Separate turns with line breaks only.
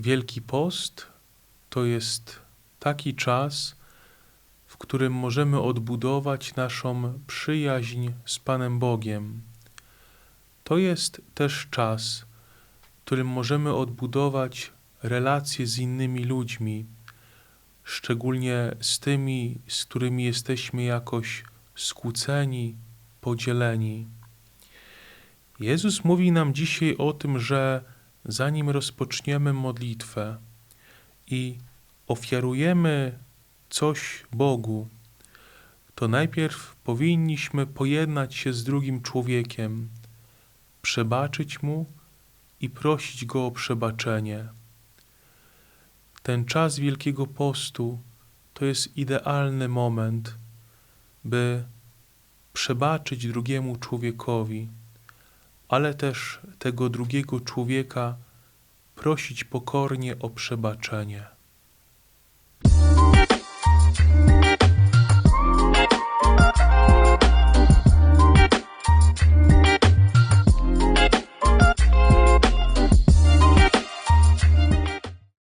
Wielki Post to jest taki czas, w którym możemy odbudować naszą przyjaźń z Panem Bogiem. To jest też czas, w którym możemy odbudować relacje z innymi ludźmi, szczególnie z tymi, z którymi jesteśmy jakoś skłóceni, podzieleni. Jezus mówi nam dzisiaj o tym, że zanim rozpoczniemy modlitwę i ofiarujemy coś Bogu, to najpierw powinniśmy pojednać się z drugim człowiekiem, przebaczyć mu i prosić go o przebaczenie. Ten czas Wielkiego Postu to jest idealny moment, by przebaczyć drugiemu człowiekowi, ale też tego drugiego człowieka prosić pokornie o przebaczenie.